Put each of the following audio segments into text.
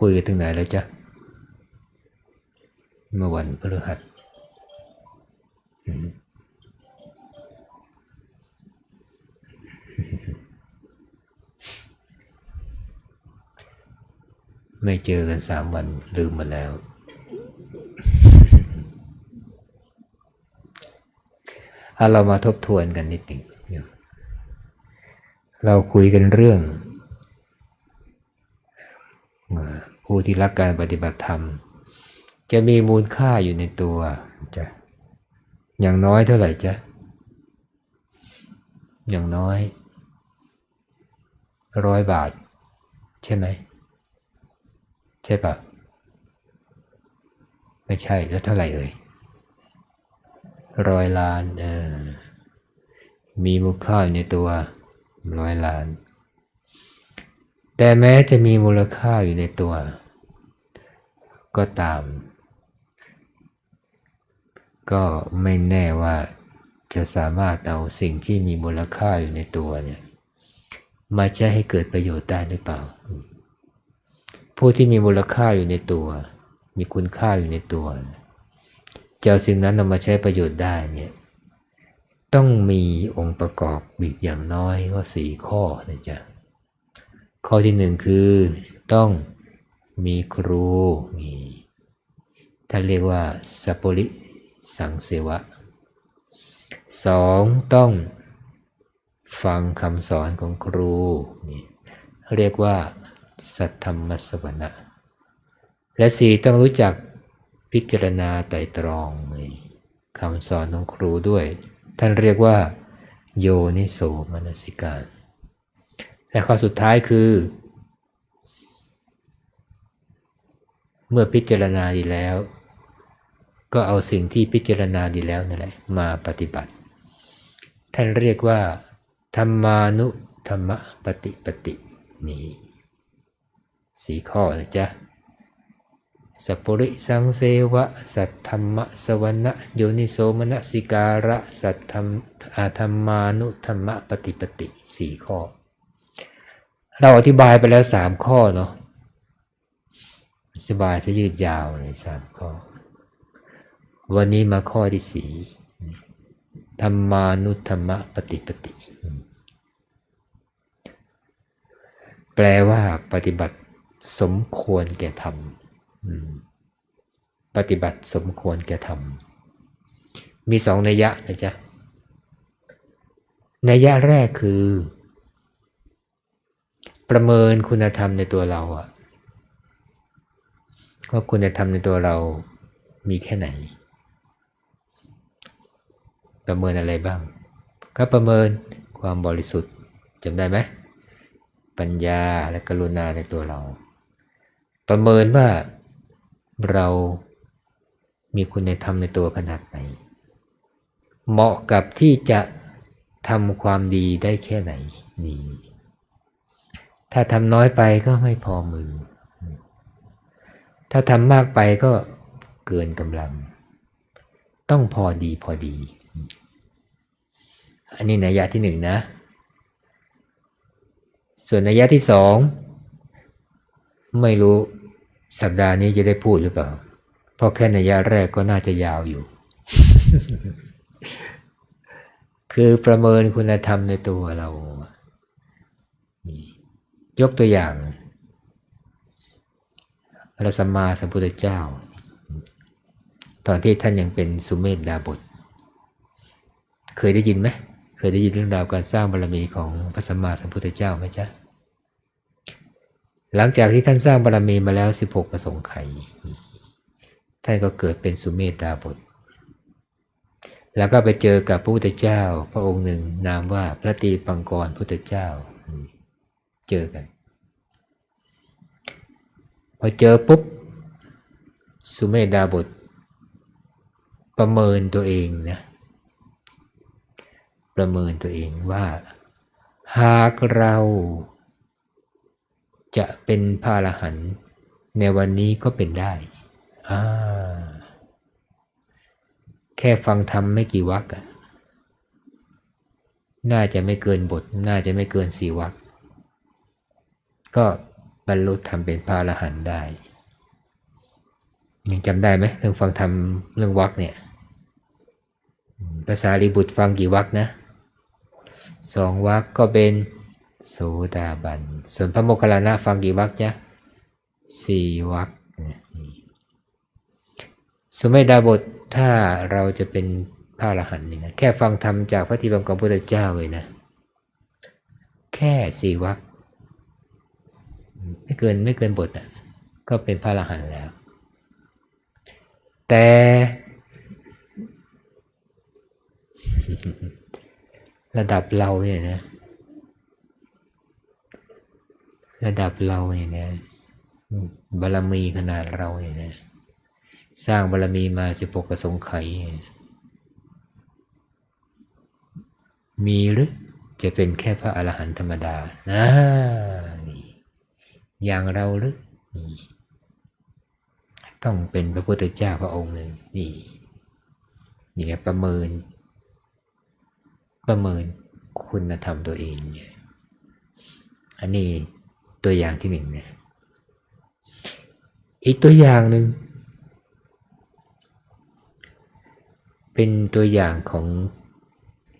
คุยกันถึงไหนแล้วจ๊ะ เมื่อวันพฤหัสไม่เจอกันสามวันลืมมาแล้วถ้าเรามาทบทวนกันนิดหนึ่งเราคุยกันเรื่องเอ่อ ผู้ที่รักการปฏิบัติธรรม จะมีมูลค่าอยู่ในตัวจะอย่างน้อยเท่าไหร่จ๊ะอย่างน้อยร้อยบาท ใช่ไหม ใช่ปะไม่ใช่แล้วเท่าไหร่เอ่ยร้อยล้านเออมีมูลค่าในตัวร้อยล้าน แต่แม้จะมีมูลค่าอยู่ในตัว ก็ตาม ก็ไม่แน่ว่าจะสามารถเอาสิ่งที่มีมูลค่าอยู่ในตัวเนี่ยมาใช้ให้เกิดประโยชน์ได้หรือเปล่า ผู้ที่มีมูลค่าอยู่ในตัว มีคุณค่าอยู่ในตัว จะเอาสิ่งนั้นนำมาใช้ประโยชน์ได้เนี่ยต้องมีองค์ประกอบอีกอย่างน้อยก็สี่ข้อนะจ๊ะ ข้อที่หนึ่งคือต้องมีครูนี่ท่านเรียกว่าสัปปริสังเสวะสองต้องฟังคำสอนของครูนี่เรียกว่า สัทธรรมสวนะและสี่ต้องรู้จักพิจารณาไตรตรองคำสอนของครูด้วย ท่านเรียกว่า โยนิโสมนสิการ และข้อสุดท้ายคือ เมื่อพิจารณาดีแล้ว ก็เอาสิ่งที่พิจารณาดีแล้วนั่นแหละมาปฏิบัติ ท่านเรียกว่า ธรรมานุธรรมปฏิปตินี่สีข้อนะจ๊ะสัพปริสังเสวะ สัทธรรมสวนะโยนิโสมนสิการะ สัทธรรมอาธรรมานุธรรมปฏิปติสี่ข้อ เราอธิบายไปแล้วสามข้อเนาะอธิบายจะยืดยาวเลยสามข้อ วันนี้มาข้อที่สี่ธรรมานุธรรมปฏิปติ แปลว่าปฏิบัติสมควรแก่ธรรมอืมปฏิบัติสมควรแก่ธรรม มีสองนัยยะนะจ๊ะนัยยะแรกคือ ประเมินคุณธรรมในตัวเราอะว่าคุณธรรมในตัวเรามีแค่ไหน ประเมินอะไรบ้าง ก็ประเมินความบริสุทธิ์จำได้ไหมปัญญาและกรุณาในตัวเรา ประเมินว่าเรามีคุณธรรมในตัวขนาดไหน เหมาะกับที่จะทำความดีได้แค่ไหนนี่ ถ้าทำน้อยไปก็ไม่พอมือ ถ้าทำมากไปก็เกินกำลัง ต้องพอดีพอดี อันนี้นัยยะที่หนึ่งนะ ส่วนนัยยะที่สอง ไม่รู้สัปดาห์นี้จะได้พูดหรือเปล่า เพราะแค่นัยยะแรกก็น่าจะยาวอยู่ คือประเมินคุณธรรมในตัวเรา ยกตัวอย่าง พระสัมมาสัมพุทธเจ้า ตอนที่ท่านยังเป็นสุเมธดาบท เคยได้ยินไหมเคยได้ยินเรื่องราวการสร้างบารมีของพระสัมมาสัมพุทธเจ้าไหมจ๊ะหลังจากที่ท่านสร้างบารมีมาแล้ว 16ประสงค์ไขท่านก็เกิดเป็นสุเมธดาบท แล้วก็ไปเจอกับพระพุทธเจ้าพระองค์หนึ่งนามว่าพระตรีปังกรพุทธเจ้า เจอกัน พอเจอปุ๊บ สุเมดาบทประเมินตัวเองนะประเมินตัวเองว่า หากเราจะเป็นพระอรหันต์ในวันนี้ก็เป็นได้ อ่า แค่ฟังธรรมไม่กี่วรรคอะน่าจะไม่เกินบท น่าจะไม่เกินสี่วรรค ก็บรรลุธรรมเป็นพระอรหันต์ได้ยังจำได้ไหมเรื่องฟังธรรมเรื่องวักเนี่ยภาษาลีบุตรฟังกี่วักนะสองวักก็เป็นโสดาบัน ส่วนพระโมคคัลลานะฟังกี่วักจ๊ะสี่วักสมัยดาบทถ้าเราจะเป็นพระอรหันต์นี่นะแค่ฟังธรรมจากพระทีบังของพระพุทธเจ้าเลยนะ แค่สี่วัก ไม่เกินไม่เกินบทอะก็เป็นพระอรหันต์แล้ว แต่ระดับเราเนี่ยนะ ระดับเราเนี่ยนะบารมีขนาดเราเนี่ยนะ สร้างบารมีมาสิบหกกระสงไข มีหรือจะเป็นแค่พระอรหันต์ธรรมดานะ อย่างเราหรือนี่ต้องเป็นพระพุทธเจ้าพระองค์หนึ่งนี่นี่ไงประเมิน ประเมินคุณธรรมตัวเองเนี่ยอันนี้ตัวอย่างที่หนึ่งเนี่ยอีกตัวอย่างหนึ่งเป็นตัวอย่างของ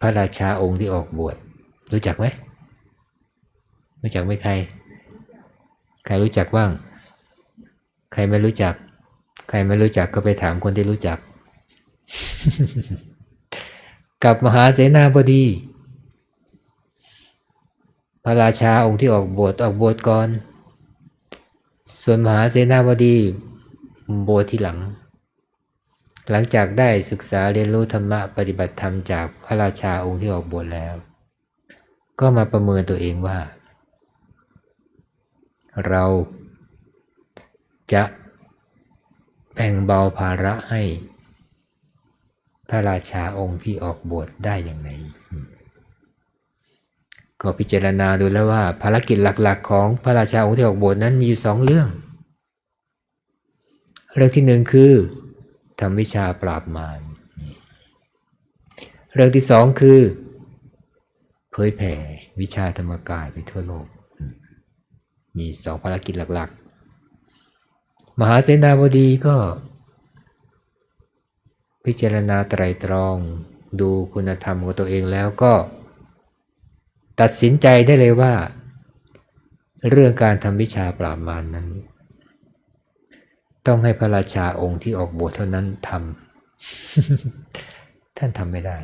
พระราชาองค์ที่ออกบวชรู้จักไหมรู้จักไหมใคร ใครรู้จักบ้าง ใครไม่รู้จัก ใครไม่รู้จักก็ไปถามคนที่รู้จัก กับมหาเสนาบดี พระราชาองค์ที่ออกบวชออกบวชก่อน ส่วนมหาเสนาบดีบวชที่หลัง หลังจากได้ศึกษาเรียนรู้ธรรมะปฏิบัติธรรมจากพระราชาองค์ที่ออกบวชแล้ว ก็มาประเมินตัวเองว่า เราจะแบ่งเบาภาระให้พระราชาองค์ที่ออกบวชได้อย่างไร ก็พิจารณาดูแล้วว่า ภารกิจหลักๆ ของพระราชาองค์ที่ออกบวชนั้นมีอยู่สองเรื่อง เรื่องที่หนึ่งคือทำวิชาปราบมาร เรื่องที่สองคือ เผยแผ่วิชาธรรมกายไปทั่วโลก มีสองภารกิจหลักๆ มหาเสนาบดีก็ พิจารณาไตรตรองดูคุณธรรมของตัวเองแล้วก็ ตัดสินใจได้เลยว่า เรื่องการทำวิชาปราบมารนนั้น ต้องให้พระราชาองค์ที่ออกบวชเท่านั้นทำท่านทำไม่ได้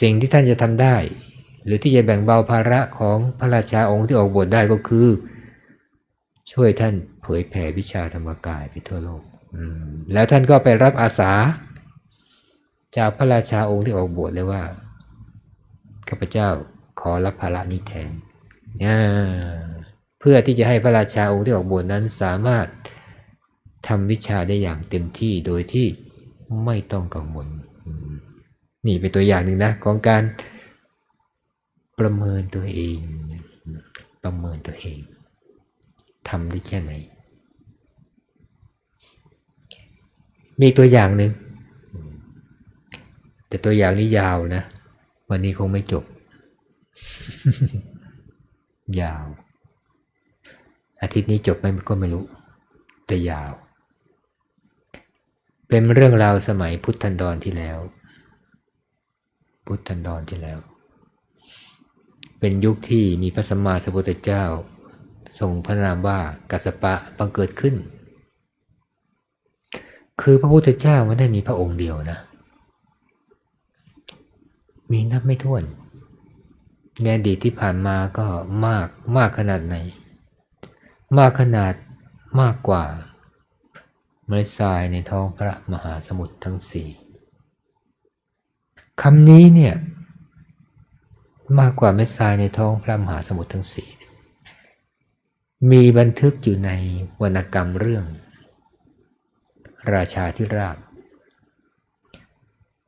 สิ่งที่ท่านจะทำได้ หรือที่จะแบ่งเบาภาระของพระราชาองค์ที่ออกบวชได้ก็คือ ช่วยท่านเผยแผ่วิชาธรรมกายไปทั่วโลกแล้วท่านก็ไปรับอาสา จากพระราชาองค์ที่ออกบวชเลยว่าข้าพเจ้าขอรับภาระนี้แทนเพื่อที่จะให้พระราชาองค์ที่ออกบวชนั้นสามารถทำวิชาได้อย่างเต็มที่โดยที่ไม่ต้องกังวลนี่เป็นตัวอย่างหนึ่งนะของการ ประเมินตัวเอง ประเมินตัวเองทำได้แค่ไหน มีตัวอย่างหนึ่งแต่ตัวอย่างนี้ยาวนะ วันนี้คงไม่จบ ยาว อาทิตย์นี้จบไหมก็ไม่รู้ แต่ยาว เป็นเรื่องราวสมัยพุทธันดรที่แล้ว พุทธันดรที่แล้ว เป็นยุคที่มีพระสัมมาสัมพุทธเจ้า ทรงพระนามว่ากัสปะบังเกิดขึ้น คือพระพุทธเจ้าไม่ได้มีพระองค์เดียวนะ มีนับไม่ถ้วนในอดีตที่ผ่านมาก็มากมากขนาดไหน มากขนาดมากกว่าเมล็ดทรายในท้องพระมหาสมุทรทั้งสี่คำนี้เนี่ย มากกว่าเม็ดทรายในท้องพระมหาสมุทรทั้งสี่มีบันทึกอยู่ในวรรณกรรมเรื่อง ราชาที่ราบ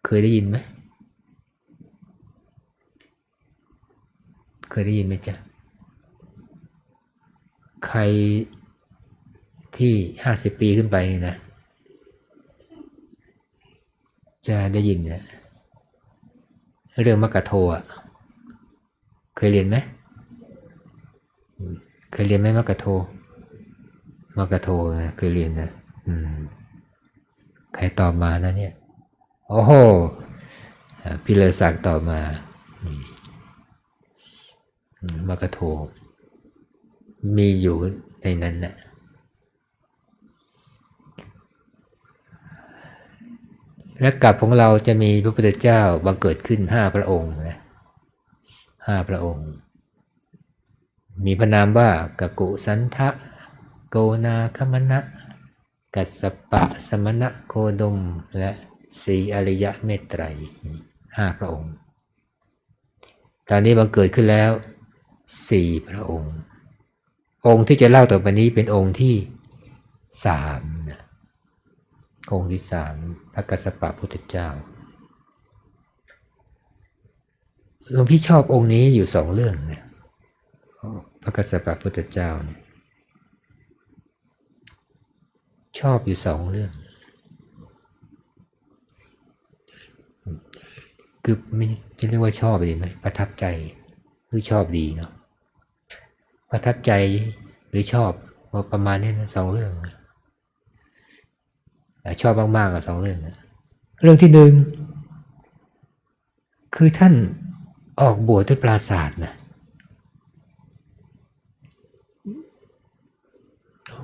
เคยได้ยินไหม เคยได้ยินไหมจ๊ะ ใครที่ห้าสิบปีขึ้นไปนี่นะ จะได้ยินเนี่ยเรื่องมกะโทอะ ยเรียนไหมเคยเรียนไหมมกกะโทมกกะโทนะเคยเรียนนะอืมใครตอบมานะเนี่ยโอ้โหพี่เลศักตอบมานี่มกกะโทมีอยู่ในนั้นแหละและกับของเราจะมีพระพุทธเจ้าบังเกิดขึ้นห้าพระองค์นะ ห้าพระองค์ มีพระนามว่ากกุสันทะโกนาคมณะ กัสปะสมณะโคดม และสีอริยะเมตไตรห้าพระองค์ ตอนนี้บังเกิดขึ้นแล้วสี่พระองค์ องค์ที่จะเล่าต่อไปนี้เป็นองค์ที่สามนะองค์ที่สามพระกัสสปะพุทธเจ้า หลวงพี่ชอบองค์นี้อยู่สองเรื่องเนะพระกัสสปะพุทธเจ้าเนี่ยชอบอยู่สองเรื่อง คือไม่จะเรียกว่าชอบดีไหมประทับใจหรือชอบดีเนาะประทับใจหรือชอบว่าประมาณนี้นะสองเรื่องชอบมากๆกับสองเรื่องนะเรื่องที่หนึ่งคือท่าน ออกบวชด้วยปราศาสตร์นะ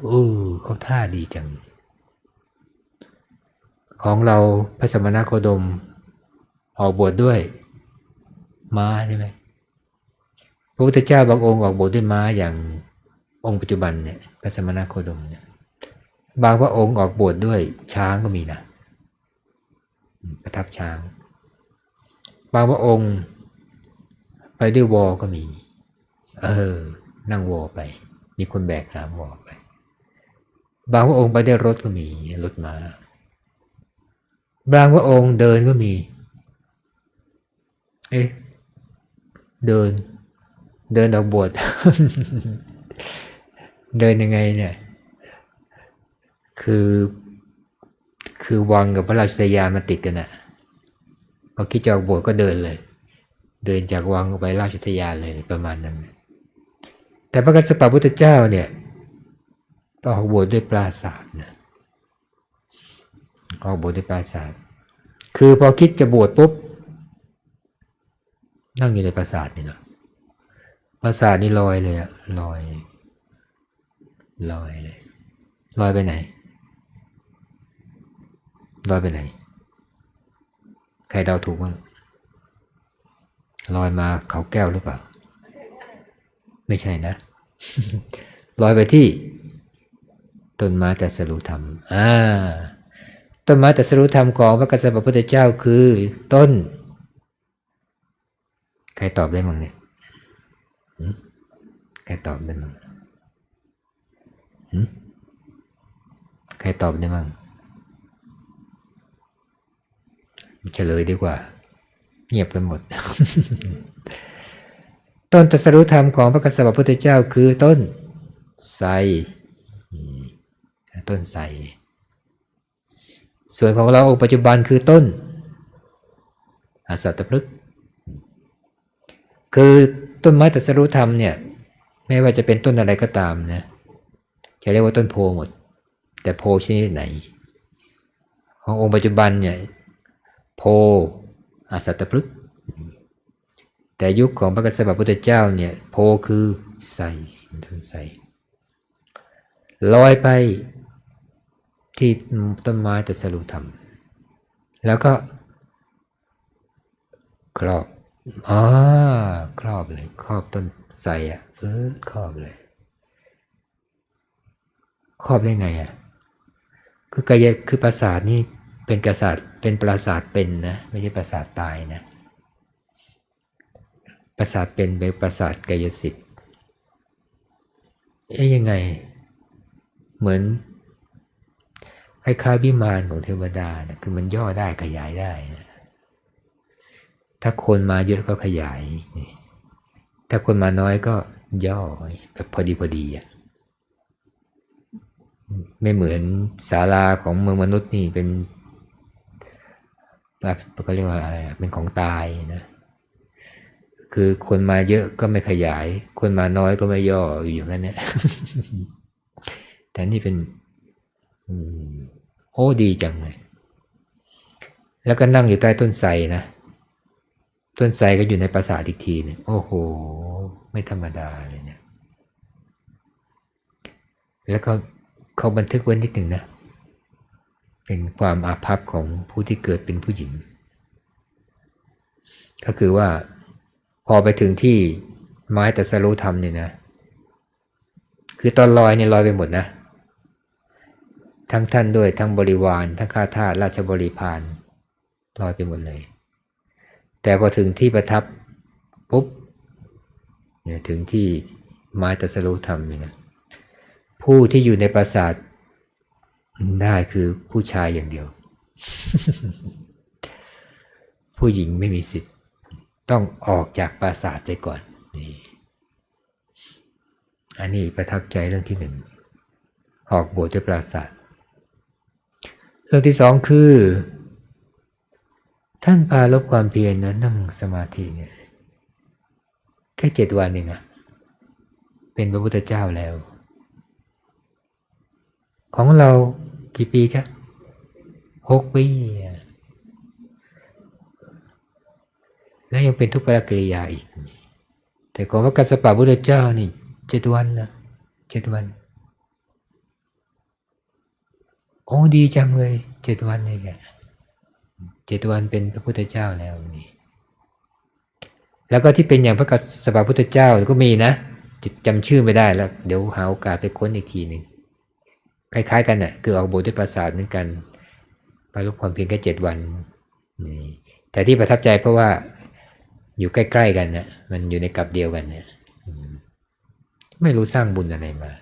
โอ้เขาท่าดีจัง ของเราพระสมณโคดม ออกบวชดด้วย ม้าใช่ไหมพระพุทธเจ้าบางองค์ออกบวชดด้วยม้าอย่างองค์ปัจจุบันเนี่ยพระสมณโคดมเนี่ยบางพระองค์ออกบวชดด้วยช้างก็มีนะประทับช้าง บางพระองค์ ไปด้วยวอก็มี เออ นั่งวอไป มีคนแบกหามวอไป บางพระองค์ไปด้วยรถก็มีรถมา บางพระองค์เดินก็มี เอ๊ะ เดิน เดินออกบวชเดินยังไงเนี่ย คือ คือวังกับพระราชยามาติดกันอะพอคิดจะออกบวชก็เดินเลย เดินจากวังไปราชทยาเลยประมาณนั้น แต่พระกัสสปะพุทธเจ้าเนี่ยออกบวชด้วยปราศาสตร์นะออกบวชด้วยปราศาสตร์คือพอคิดจะบวชปุ๊บ นั่งอยู่ในปราสาทนี่เนาะปราสาทนี่ลอยเลยอะลอยลอยเลยลอยไปไหนลอยไปไหน ใครเดาถูกบ้าง ลอยมาเขาแก้วหรือเปล่า ไม่ใช่นะ ลอยไปที่ ต้นไม้แต่สรุธรรม อ่า ต้นไม้แต่สรุธรรมของพระกัสสปะพุทธเจ้าคือต้น ใครตอบได้มั้งเนี่ยใครตอบได้มั้งใครตอบได้มั้งเฉลยดีกว่า เงียบกันหมด ต้นตรัสรู้ธรรมของพระกัสสปะพุทธเจ้าคือต้นไทรต้นไทรส่วนของเราองค์ปัจจุบันคือต้นอาสัตพฤกษ์คือต้นไม้ตรัสรู้ธรรมเนี่ย ไม่ว่าจะเป็นต้นอะไรก็ตามนะจะเรียกว่าต้นโพหมด แต่โพชนิดไหน ขององค์ปัจจุบันเนี่ย โพ อาสัตพฤกษ์แต่ยุคของพระกัสสปะพุทธเจ้าเนี่ยโพคือใสต้นใสลอยไปที่ต้นไม้ตัสรู้ธรรม แล้วก็ ครอบอ่าครอบเลย ครอบต้นไทรอะเออครอบเลย ครอบได้ไงอะคือกายคือปราสาทนี่ เป็นปราสาทเป็นปราสาทเป็นนะไม่ใช่ปราสาทตายนะปราสาทเป็นเป็นปราสาทกายสิทธิ์เอ๊ยยังไง เหมือนคล้ายๆวิมานของเทวดานะคือมันย่อได้ขยายได้นะถ้าคนมาเยอะก็ขยาย ถ้าคนมาน้อยก็ย่อแบบพอดีพอดีอะไม่เหมือนศาลาของเมืองมนุษย์นี่เป็น ก็เรียกว่าอะไรเป็นของตายนะคือคนมาเยอะก็ไม่ขยาย คนมาน้อยก็ไม่ย่ออยู่อย่างนั้นเนี่ยแต่นี่เป็นโอ้ดีจังเลยแล้วก็นั่งอยู่ใต้ต้นไทรนะต้นไทรก็อยู่ในปราสาทอีกทีนึงโอ้โห ไม่ธรรมดาเลยเนี่ย แล้วก็เขาบันทึกไว้นิดหนึ่งนะ เป็นความอาภัพของผู้ที่เกิดเป็นผู้หญิง ก็คือว่าพอไปถึงที่ไม้แต่สรู้ธรรมเนี่ยนะ คือตอนลอยเนี่ยลอยไปหมดนะ ทั้งท่านด้วยทั้งบริวาร ทั้งข้าทาสราชบริพารลอยไปหมดเลย แต่พอถึงที่ประทับปุ๊บเนี่ยถึงที่ไม้ตรัสรู้ธรรมเนี่ยนะผู้ที่อยู่ในปราสาท ได้คือผู้ชายอย่างเดียว ผู้หญิงไม่มีสิทธิ์ ต้องออกจากปราสาทไปก่อนนี่อันนี้ประทับใจเรื่องที่หนึ่งออกบวชด้วยปราสาทเรื่องที่สองคือ ท่านพาลบความเพียรนะนั่งสมาธิเนี่ยแค่เจ็ดวันเองอะเป็นพระพุทธเจ้าแล้ว ของเรา กี่ปีจ๊ะหกปีแล้วยังเป็นทุกขกิริยาอีก แต่ของพระกัสสปะพุทธเจ้านี่เจ็ดวันนะเจ็ดวัน โอ้ดีจังเลยเจ็ดวันเลยแกเจ็ดวันเป็นพระพุทธเจ้าแล้วนี่แล้วก็ที่เป็นอย่างพระกัสสปะพุทธเจ้าก็มีนะจจำชื่อไม่ได้แล้ว เดี๋ยวหาโอกาสไปค้นอีกทีหนึ่ง คล้ายๆ กันน่ะคือออกบทด้วยประสาทเหมือนกันไปลบความเพียรแค่เจ็ดวันนี่แต่ที่ประทับใจเพราะว่าอยู่ใกล้ ๆ กันนะมันอยู่ในกับเดียวกันเนี่ยไม่รู้สร้างบุญอะไรมา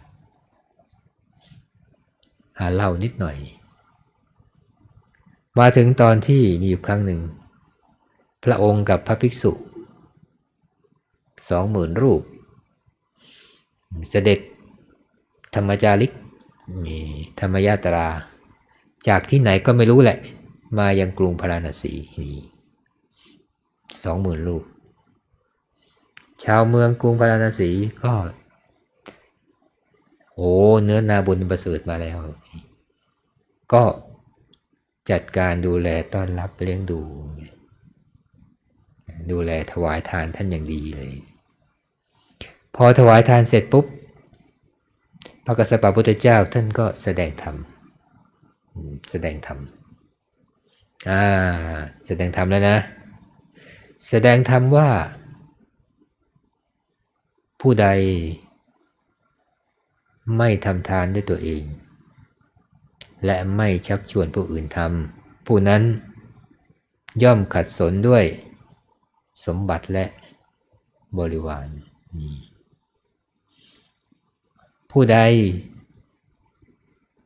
หาเล่านิดหน่อย มาถึงตอนที่มีอยู่ครั้งหนึ่ง พระองค์กับพระภิกษุสองหมื่นรูป เสด็จธรรมจาริก ธรรมยาตรา จากที่ไหนก็ไม่รู้แหละ มายังกรุงพาราณสีนี่สองหมื่นรูปชาวเมืองกรุงพาราณสีก็ โอ้เนื้อนาบุญประเสริฐมาแล้ว ก็จัดการดูแลต้อนรับเลี้ยงดู ดูแลถวายทานท่านอย่างดีเลย พอถวายทานเสร็จปุ๊บ พระกษัตริย์พุทธเจ้าท่านก็แสดงธรรมอืมแสดงธรรมอ่าแสดงธรรมแล้วนะ แสดงธรรมว่า ผู้ใดไม่ทำทานด้วยตัวเอง และไม่ชักชวนผู้อื่นทำผู้นั้นย่อมขัดสนด้วยสมบัติและบริวารนี่ ผู้ใด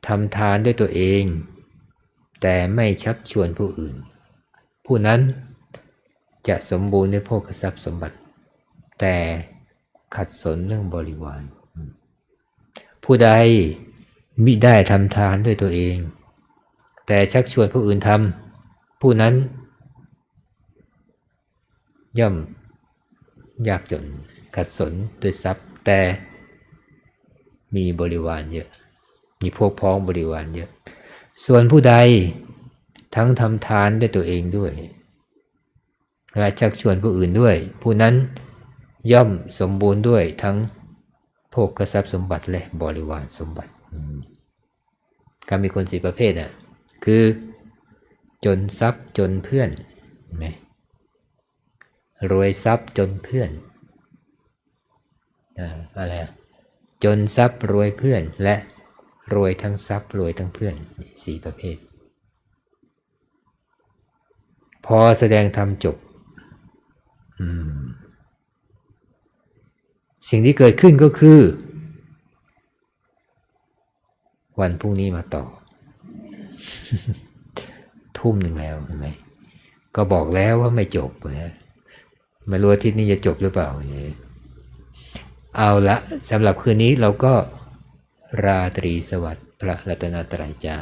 ทำทานด้วยตัวเอง แต่ไม่ชักชวนผู้อื่น ผู้นั้นจะสมบูรณ์ด้วยโภคทรัพย์สมบัติ แต่ขัดสนเรื่องบริวาร ผู้ใดมิได้ทำทานด้วยตัวเอง แต่ชักชวนผู้อื่นทำผู้นั้น ย่อมยากจนขัดสนด้วยทรัพย์แต่ มีบริวารเยอะ มีพวกพ้องบริวารเยอะ ส่วนผู้ใดทั้งทำทานด้วยตัวเองด้วยและชักชวนผู้อื่นด้วย ผู้นั้นย่อมสมบูรณ์ด้วยทั้งโภคทรัพย์สมบัติและบริวารสมบัติการมีคนสี่ประเภทน่ะคือจนทรัพย์จนเพื่อนเห็นไหมรวยทรัพย์จนเพื่อนอะไรอะ จนทรัพย์รวยเพื่อนและรวยทั้งทรัพย์รวยทั้งเพื่อนสี่ประเภท พอแสดงธรรมจบมสิ่งที่เกิดขึ้นก็คือ วันพรุ่งนี้มาต่อ ทุ่มหนึ่งแล้วเห็นไหมก็บอกแล้วว่าไม่จบนะไม่รู้ทิตย์นี้จะจบหรือเปล่าเนี่ย เอาละสำหรับคืนนี้เราก็ราตรีสวัสดิ์พระรัตนตรัยจา